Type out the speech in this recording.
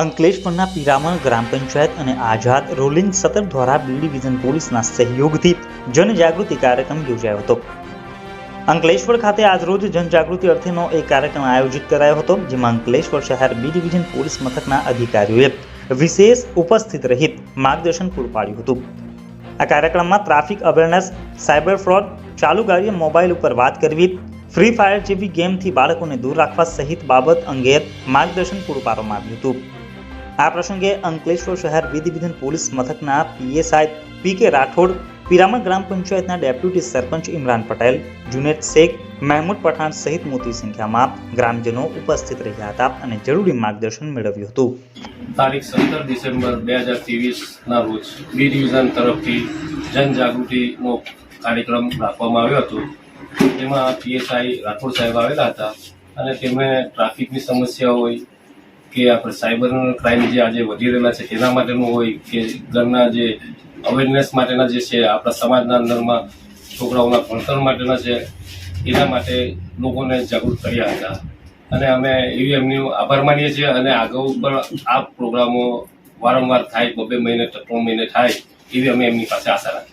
અંકલેશ્વરના પિરામણ ગ્રામ પંચાયત અને આઝાદ રોલિંગ સતર દ્વારા બી ડિવિઝન પોલીસના સહયોગથી જનજાગૃતિ કાર્યક્રમ યોજાયો હતો. અંકલેશ્વર ખાતે આજરોજ જનજાગૃતિ અર્થેનો એક કાર્યક્રમ આયોજિત કરાયો હતો, જેમાં અંકલેશ્વર શહેર બી ડિવિઝન પોલીસ મથકના અધિકારીઓએ વિશેષ ઉપસ્થિત રહી માર્ગદર્શન પૂરું પાડ્યું હતું. આ કાર્યક્રમમાં ટ્રાફિક અવેરનેસ, સાયબર ફ્રોડ, ચાલુ ગાડીએ મોબાઈલ ઉપર વાત કરવી, ફ્રી ફાયર જેવી ગેમથી બાળકોને દૂર રાખવા સહિત બાબત અંગે માર્ગદર્શન પૂરું પાડવામાં આવ્યું હતું. આ પ્રસંગે અંકલેશ્વર શહેર વિધિ વિધન પોલીસ મથકના પીએસઆઈ પી કે રાઠોડ, પિરામણ ગ્રામ પંચાયતના ડેપ્યુટી સરપંચ ઇમરાન પટેલ, જુનેદ શેખ, મહેમૂદ પઠાણ સહિત મોટી સંખ્યામાં ગ્રામજનો ઉપસ્થિત રહ્યા હતા અને જરૂરી માર્ગદર્શન મેળવ્યું હતું. તારીખ સત્તર ડિસેમ્બર બે હજાર ત્રેવીસના રોજ બી ડિવિઝન તરફથી જનજાગૃતિનો કાર્યક્રમ રાખવામાં આવ્યો હતો. તેમાં પીએસઆઈ રાઠોડ સાહેબ આવેલા હતા અને તેમણે ટ્રાફિકની સમસ્યા હોય કે આપણે સાયબર ક્રાઇમ જે આજે વધી રહેલા છે, તેના માટેનું હોય કે ઘરના જે અવેરનેસ માટેના જે છે, આપણા સમાજના અંદરમાં છોકરાઓના ભણતર માટેના છે, એના માટે લોકોને જાગૃત કર્યા હતા. અને અમે એવી એમની આભાર માનીએ છીએ અને આગળ પણ આ પ્રોગ્રામો વારંવાર થાય, બબે મહિને, ત્રણ મહિને થાય, એવી અમે એમની પાસે આશા રાખીએ